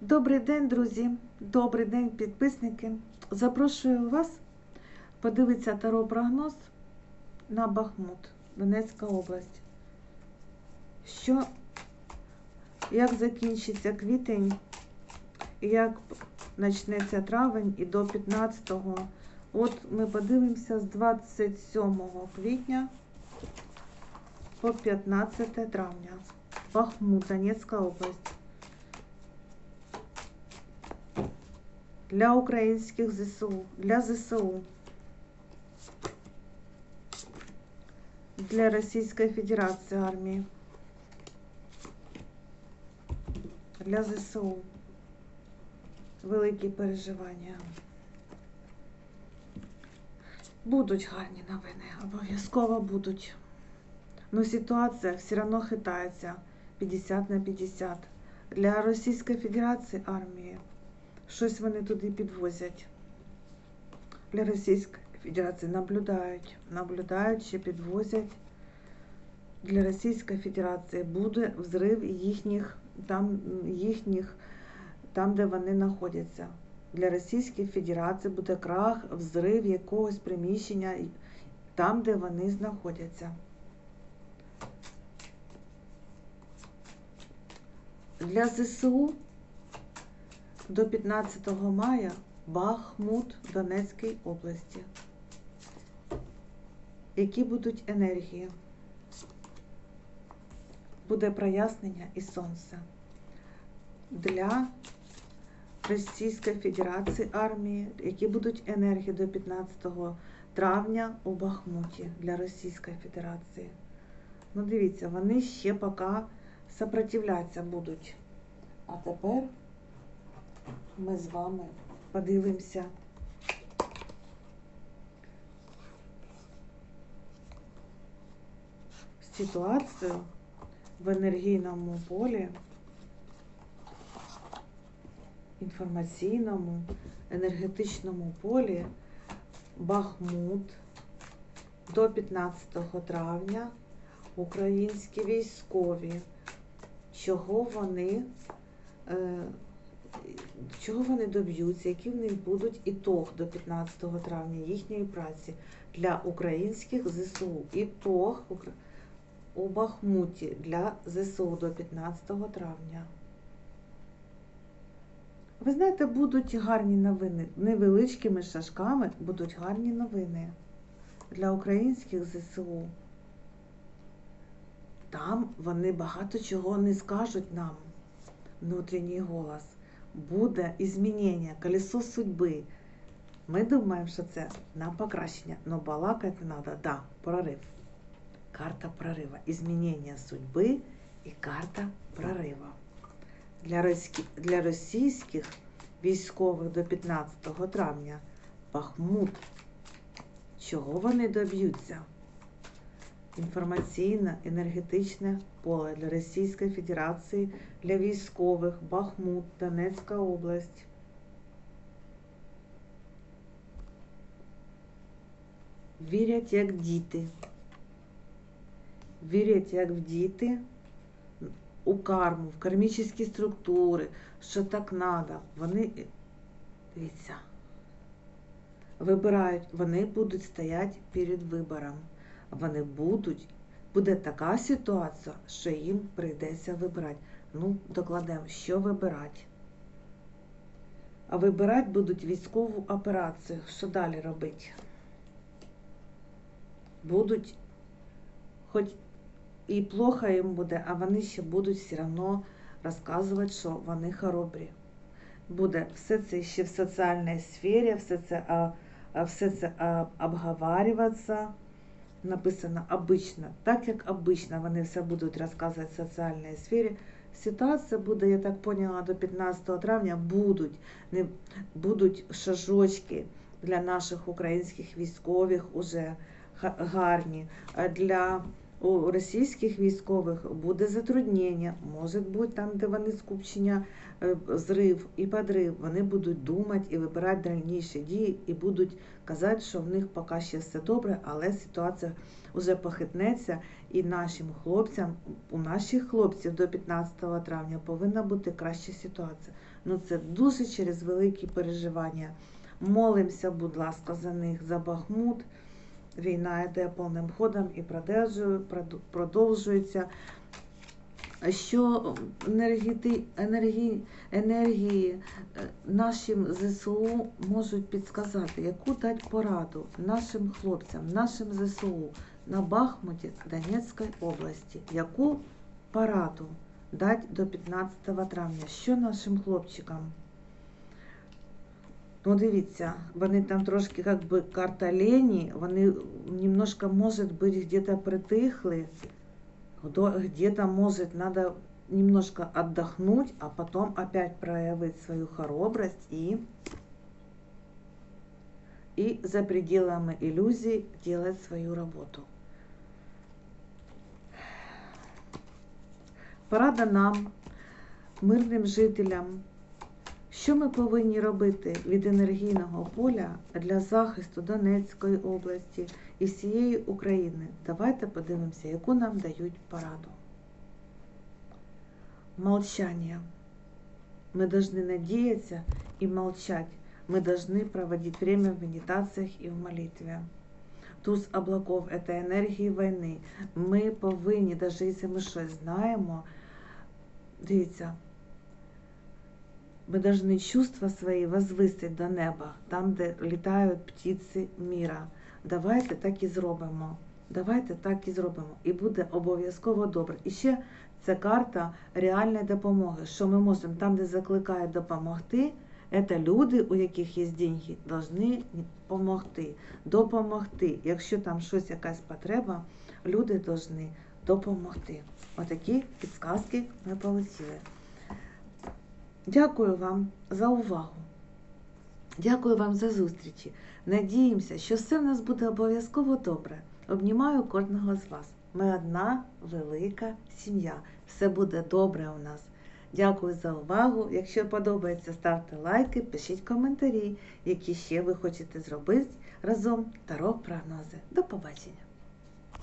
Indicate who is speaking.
Speaker 1: Добрий день, друзі! Добрий день, підписники! Запрошую вас подивитися таро прогноз на Бахмут, Донецька область. Що, як закінчиться квітень, як почнеться травень і до 15-го. От ми подивимося з 27 квітня по 15 травня. Бахмут, Донецька область. Для українських ЗСУ, для ЗСУ, для Російської Федерації армії, для ЗСУ. Великі переживання. Будуть гарні новини, обов'язково будуть. Ну, ситуація все одно хитається 50 на 50. Для Російської Федерації армії щось вони туди підвозять. Для Російської Федерації наблюдають, наблюдають, ще підвозять. Для Російської Федерації буде взрив їхніх, там, їхніх, там, де вони знаходяться. Для Російської Федерації буде крах, взрив якогось приміщення там, де вони знаходяться. Для ЗСУ до 15 мая Бахмут Донецької області. Які будуть енергії? Буде прояснення і сонце. Для Російської Федерації армії, які будуть енергії до 15 травня у Бахмуті для Російської Федерації. Ну, дивіться, вони ще поки сопротивлятися будуть. А тепер ми з вами подивимося. Ситуацію в енергійному полі, інформаційному, енергетичному полі Бахмут до 15 травня українські військові, чого вони е, чого вони доб'ються, які в них будуть ітог до 15 травня їхньої праці для українських ЗСУ. Ітог у Бахмуті для ЗСУ до 15 травня. Ви знаєте, будуть гарні новини. Невеличкими шажками будуть гарні новини для українських ЗСУ. Там вони багато чого не скажуть нам, внутрішній голос буде змінення, колесо судьби. Ми думаємо, що це на покращення, але балакати треба, да, прорив. Карта прорива. Змінення судьби і карта прорива. Для російських військових до 15 травня Бахмут. Чого вони доб'ються? Інформаційне енергетичне поле для Російської Федерації, для військових, Бахмут, Донецька область. Вірять як діти. Вірять як в діти у карму, в кармічні структури, що так треба. Вони, дивіться, вибирають, вони будуть стояти перед вибором вони будуть, буде така ситуація, що їм прийдеться вибирати. Ну, докладемо, що вибирати. А вибирати будуть військову операцію. Що далі робити? Будуть, хоч і плохо їм буде, а вони ще будуть все одно розказувати, що вони хоробрі. Буде все це ще в соціальній сфері, все це, все це обговарюватися написано обично, так як обично вони все будуть розказувати в соціальній сфері. Ситуація буде, я так поняла, до 15 травня будуть, не, будуть шажочки для наших українських військових уже гарні. Для у російських військових буде затруднення, може бути там, де вони скупчення, е, зрив і подрив, вони будуть думати і вибирати дальніші дії, і будуть казати, що в них поки ще все добре, але ситуація вже похитнеться, і нашим хлопцям, у наших хлопців до 15 травня повинна бути краща ситуація. Ну це дуже через великі переживання. Молимося, будь ласка, за них, за Бахмут. Війна йде повним ходом і продовжується. Що енергії, енергії, енергії нашим ЗСУ можуть підсказати, яку дати пораду нашим хлопцям, нашим ЗСУ на Бахмуті Донецької області, яку пораду дати до 15 травня, що нашим хлопчикам? Ну, дивіться, вони там трошки як би карта лені, вони немножко, может быть, где-то притихли, где-то, может, надо немножко отдохнуть, а потом опять проявить свою хоробрость и, и за пределами иллюзий делать свою работу. Порада нам, мирним жителям, що ми повинні робити від енергійного поля для захисту Донецької області і всієї України? Давайте подивимося, яку нам дають пораду. Молчание. Мы должны надеяться и молчать. Мы должны проводить время в медитациях и в молитве. Туз облаков – это енергії війни. Ми повинні, навіть якщо ми щось знаємо, дивіться, ми повинні чувства свої возвисити до неба, там, де літають птиці міра. Давайте так і зробимо. Давайте так і зробимо. І буде обов'язково добре. І ще це карта реальної допомоги. Що ми можемо там, де закликають допомогти, це люди, у яких є деньги, повинні допомогти. Допомогти. Якщо там щось, якась потреба, люди повинні допомогти. Отакі підсказки ми отримали. Дякую вам за увагу. Дякую вам за зустрічі. Надіємося, що все в нас буде обов'язково добре. Обнімаю кожного з вас. Ми одна велика сім'я. Все буде добре у нас. Дякую за увагу. Якщо подобається, ставте лайки, пишіть коментарі, які ще ви хочете зробити разом таро прогнози. До побачення!